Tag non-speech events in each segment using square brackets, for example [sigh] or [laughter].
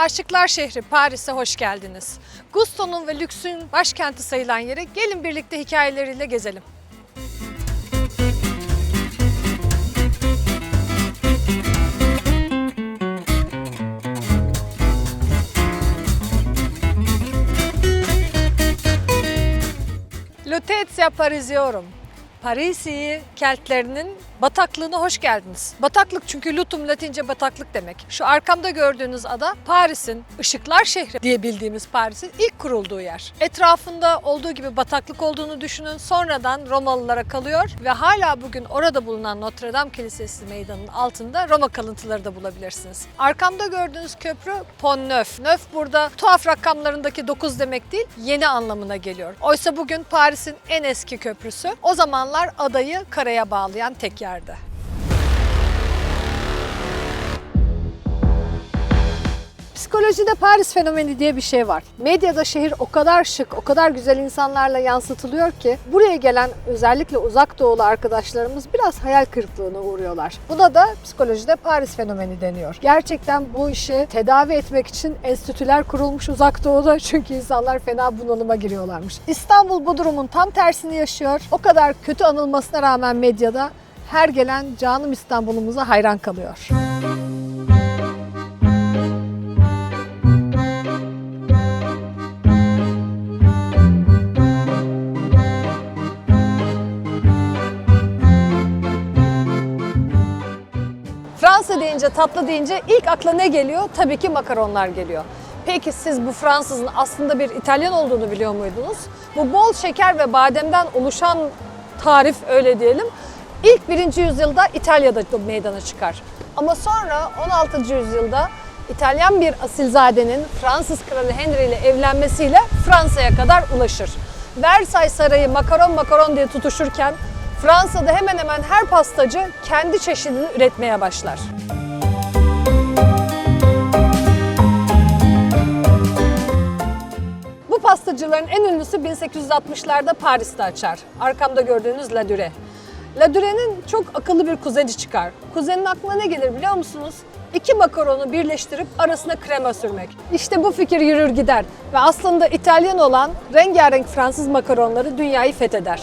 Aşıklar şehri Paris'e hoş geldiniz. Gusto'nun ve lüksün başkenti sayılan yere gelin birlikte hikayeleriyle gezelim. Lutetia Parisiorum. Parisi Keltlerinin bataklığına hoş geldiniz. Bataklık çünkü lutum latince bataklık demek. Şu arkamda gördüğünüz ada Paris'in, ışıklar şehri diye bildiğimiz Paris'in ilk kurulduğu yer. Etrafında olduğu gibi bataklık olduğunu düşünün. Sonradan Romalılara kalıyor ve hala bugün orada bulunan Notre Dame Kilisesi meydanının altında Roma kalıntıları da bulabilirsiniz. Arkamda gördüğünüz köprü Pont Neuf. Neuf burada tuhaf rakamlarındaki 9 demek değil, yeni anlamına geliyor. Oysa bugün Paris'in en eski köprüsü. O zamanlar adayı karaya bağlayan tek yerdi. Psikolojide Paris fenomeni diye bir şey var. Medyada şehir o kadar şık, o kadar güzel insanlarla yansıtılıyor ki buraya gelen özellikle uzak doğulu arkadaşlarımız biraz hayal kırıklığına uğruyorlar. Buna da psikolojide Paris fenomeni deniyor. Gerçekten bu işi tedavi etmek için enstitüler kurulmuş uzak doğuda [laughs] çünkü insanlar fena bunalıma giriyorlarmış. İstanbul bu durumun tam tersini yaşıyor. O kadar kötü anılmasına rağmen medyada her gelen canım İstanbul'umuza hayran kalıyor. Fransa deyince, tatlı deyince ilk akla ne geliyor? Tabii ki makaronlar geliyor. Peki siz bu Fransızın aslında bir İtalyan olduğunu biliyor muydunuz? Bu bol şeker ve bademden oluşan tarif öyle diyelim. İlk 1. yüzyılda İtalya'da meydana çıkar. Ama sonra 16. yüzyılda İtalyan bir asilzadenin Fransız kralı Henry ile evlenmesiyle Fransa'ya kadar ulaşır. Versailles Sarayı makaron makaron diye tutuşurken Fransa'da hemen hemen her pastacı kendi çeşidini üretmeye başlar. Bu pastacıların en ünlüsü 1860'larda Paris'te açar. Arkamda gördüğünüz La Dure. La Dure'nin çok akıllı bir kuzeni çıkar. Kuzenin aklına ne gelir biliyor musunuz? İki makaronu birleştirip arasına krema sürmek. İşte bu fikir yürür gider ve aslında İtalyan olan rengarenk Fransız makaronları dünyayı fetheder.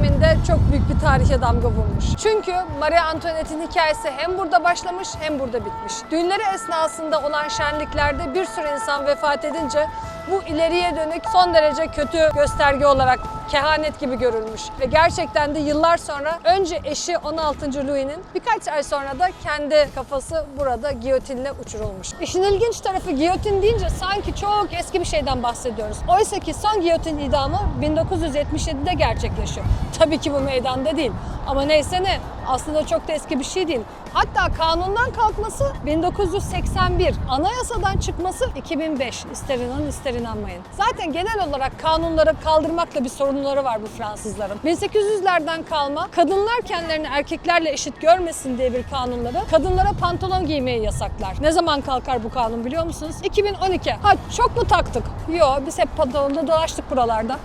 Döneminde çok büyük bir tarihe damga vurmuş. Çünkü Marie Antoinette'in hikayesi hem burada başlamış hem burada bitmiş. Düğünleri esnasında olan şenliklerde bir sürü insan vefat edince bu ileriye dönük son derece kötü gösterge olarak kehanet gibi görülmüş. Ve gerçekten de yıllar sonra önce eşi 16. Louis'nin birkaç ay sonra da kendi kafası burada giyotinle uçurulmuş. İşin ilginç tarafı giyotin deyince sanki çok eski bir şeyden bahsediyoruz. Oysa ki son giyotin idamı 1977'de gerçekleşiyor. Tabii ki bu meydanda değil. Ama neyse ne aslında çok da eski bir şey değil. Hatta kanundan kalkması 1981, anayasadan çıkması 2005. İster inanın ister inanmayın. Zaten genel olarak kanunları kaldırmakla bir sorunları var bu Fransızların. 1800'lerden kalma kadınlar kendilerini erkeklerle eşit görmesin diye bir kanunları kadınlara pantolon giymeyi yasaklar. Ne zaman kalkar bu kanun biliyor musunuz? 2012. Ha çok mu taktık? Yo biz hep pantolonda dolaştık buralarda.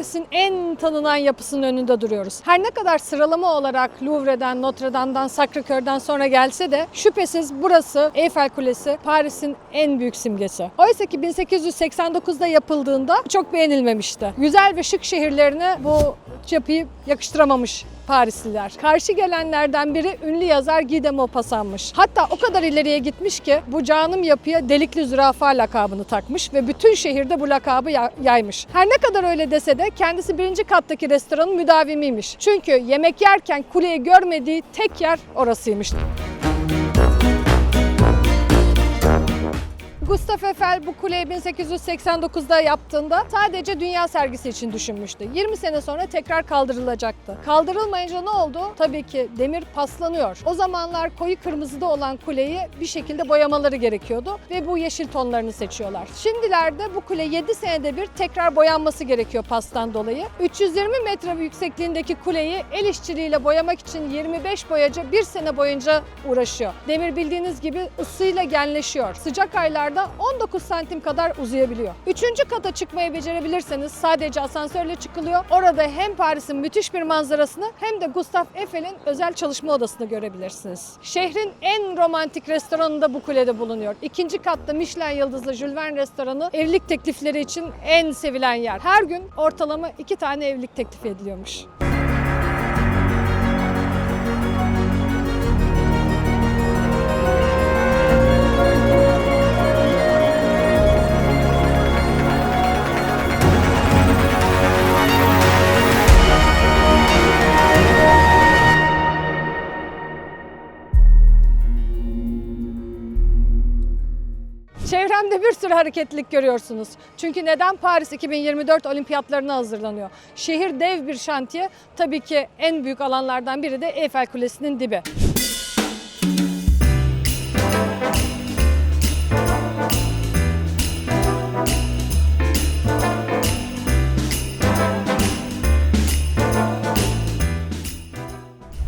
Paris'in en tanınan yapısının önünde duruyoruz. Her ne kadar sıralama olarak Louvre'den, Notre Dame'dan, Sacré-Cœur'den sonra gelse de şüphesiz burası Eiffel Kulesi Paris'in en büyük simgesi. Oysa ki 1889'da yapıldığında çok beğenilmemişti. Güzel ve şık şehirlerine bu yapıyı yakıştıramamış Parisliler. Karşı gelenlerden biri ünlü yazar Guy de Maupassant'mış. Hatta o kadar ileriye gitmiş ki bu canım yapıya delikli zürafa lakabını takmış ve bütün şehirde bu lakabı ya- yaymış. Her ne kadar öyle dese de kendisi birinci kattaki restoranın müdavimiymiş. Çünkü yemek yerken kuleyi görmediği tek yer orasıymış. Gustav Eiffel bu kuleyi 1889'da yaptığında sadece dünya sergisi için düşünmüştü. 20 sene sonra tekrar kaldırılacaktı. Kaldırılmayınca ne oldu? Tabii ki demir paslanıyor. O zamanlar koyu kırmızıda olan kuleyi bir şekilde boyamaları gerekiyordu ve bu yeşil tonlarını seçiyorlar. Şimdilerde bu kule 7 senede bir tekrar boyanması gerekiyor pastan dolayı. 320 metre yüksekliğindeki kuleyi el işçiliğiyle boyamak için 25 boyacı bir sene boyunca uğraşıyor. Demir bildiğiniz gibi ısıyla genleşiyor. Sıcak aylarda 19 santim kadar uzayabiliyor. Üçüncü kata çıkmayı becerebilirseniz sadece asansörle çıkılıyor. Orada hem Paris'in müthiş bir manzarasını hem de Gustav Eiffel'in özel çalışma odasını görebilirsiniz. Şehrin en romantik restoranı da bu kulede bulunuyor. İkinci katta Michelin yıldızlı Jules Verne restoranı evlilik teklifleri için en sevilen yer. Her gün ortalama iki tane evlilik teklifi ediliyormuş. Çevremde bir sürü hareketlilik görüyorsunuz. Çünkü neden Paris 2024 olimpiyatlarına hazırlanıyor? Şehir dev bir şantiye. Tabii ki en büyük alanlardan biri de Eyfel Kulesi'nin dibi.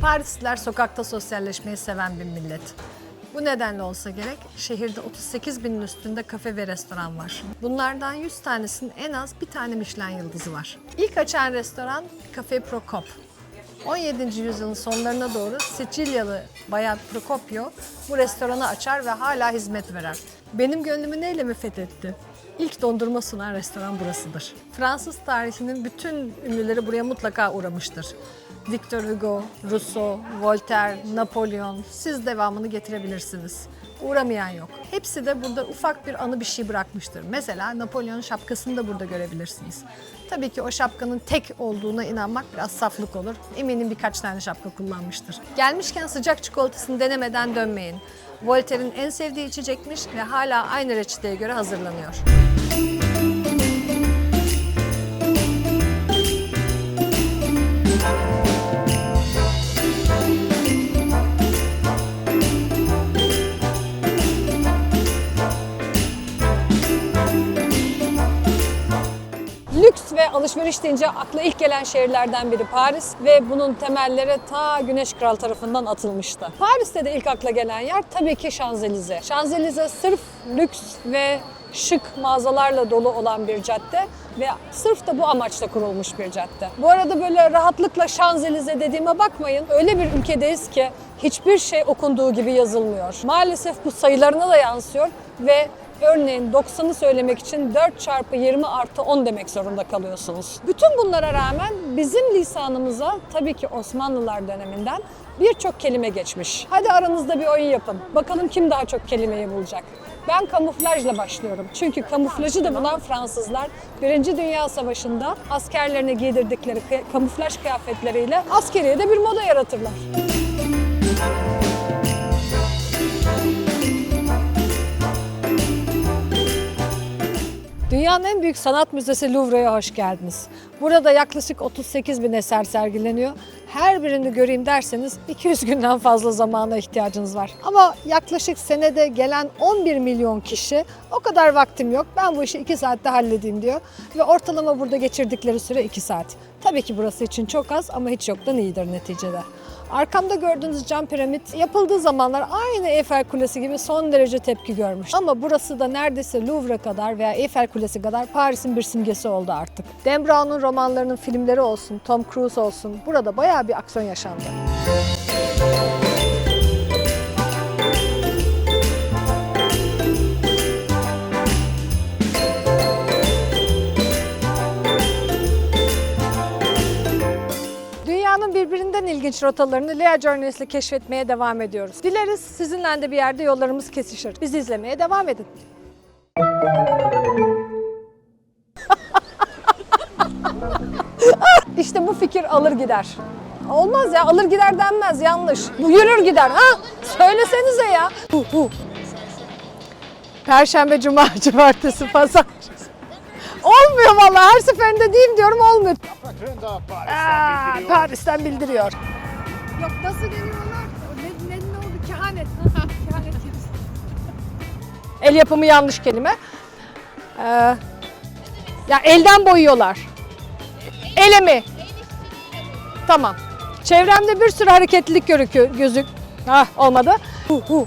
Parisliler sokakta sosyalleşmeyi seven bir millet. Bu nedenle olsa gerek şehirde 38 binin üstünde kafe ve restoran var. Bunlardan 100 tanesinin en az bir tane Michelin yıldızı var. İlk açan restoran Cafe Procop. 17. yüzyılın sonlarına doğru Sicilyalı Bayan Procopio bu restoranı açar ve hala hizmet verer. Benim gönlümü neyle mi fethetti? İlk dondurma sunan restoran burasıdır. Fransız tarihinin bütün ünlüleri buraya mutlaka uğramıştır. Victor Hugo, Rousseau, Voltaire, Napolyon siz devamını getirebilirsiniz. Uğramayan yok. Hepsi de burada ufak bir anı bir şey bırakmıştır. Mesela Napolyon şapkasını da burada görebilirsiniz. Tabii ki o şapkanın tek olduğuna inanmak biraz saflık olur. Eminim birkaç tane şapka kullanmıştır. Gelmişken sıcak çikolatasını denemeden dönmeyin. Voltaire'in en sevdiği içecekmiş ve hala aynı reçeteye göre hazırlanıyor. Alışveriş deyince akla ilk gelen şehirlerden biri Paris ve bunun temelleri ta Güneş Kral tarafından atılmıştı. Paris'te de ilk akla gelen yer tabii ki Şanzelize. Şanzelize sırf lüks ve şık mağazalarla dolu olan bir cadde ve sırf da bu amaçla kurulmuş bir cadde. Bu arada böyle rahatlıkla Şanzelize dediğime bakmayın. Öyle bir ülkedeyiz ki hiçbir şey okunduğu gibi yazılmıyor. Maalesef bu sayılarına da yansıyor ve Örneğin 90'ı söylemek için 4 çarpı 20 artı 10 demek zorunda kalıyorsunuz. Bütün bunlara rağmen bizim lisanımıza tabii ki Osmanlılar döneminden birçok kelime geçmiş. Hadi aranızda bir oyun yapın. Bakalım kim daha çok kelimeyi bulacak. Ben kamuflajla başlıyorum. Çünkü kamuflajı da bulan Fransızlar Birinci Dünya Savaşı'nda askerlerine giydirdikleri kamuflaj kıyafetleriyle askeriye de bir moda yaratırlar. Dünyanın en büyük sanat müzesi Louvre'ye hoş geldiniz. Burada yaklaşık 38 bin eser sergileniyor. Her birini göreyim derseniz 200 günden fazla zamana ihtiyacınız var. Ama yaklaşık senede gelen 11 milyon kişi o kadar vaktim yok ben bu işi 2 saatte halledeyim diyor. Ve ortalama burada geçirdikleri süre 2 saat. Tabii ki burası için çok az ama hiç yoktan iyidir neticede. Arkamda gördüğünüz cam piramit yapıldığı zamanlar aynı Eiffel Kulesi gibi son derece tepki görmüş. Ama burası da neredeyse Louvre kadar veya Eiffel Kulesi kadar Paris'in bir simgesi oldu artık. Dan Brown'un romanlarının filmleri olsun, Tom Cruise olsun burada bayağı bir aksiyon yaşandı. Birbirinden ilginç rotalarını Lea Journeys ile keşfetmeye devam ediyoruz. Dileriz sizinle de bir yerde yollarımız kesişir. Bizi izlemeye devam edin. [laughs] İşte bu fikir alır gider. Olmaz ya alır gider denmez yanlış. Bu yürür gider. Ha söylesenize ya. Hu, hu. Perşembe, cuma, [laughs] cumartesi, pazar. Olmuyor vallahi her seferinde diyeyim diyorum olmuyor. Paris'ten Aa, bildiriyor. Paris'ten bildiriyor. Yok nasıl geliyorlar? Ne, ne, ne oldu? Kehanet. [laughs] Kehanet El yapımı yanlış kelime. Ee, ya elden boyuyorlar. El emeği. Tamam. Çevremde bir sürü hareketlilik görüküyor, gözük. Ah olmadı. Hu, hu.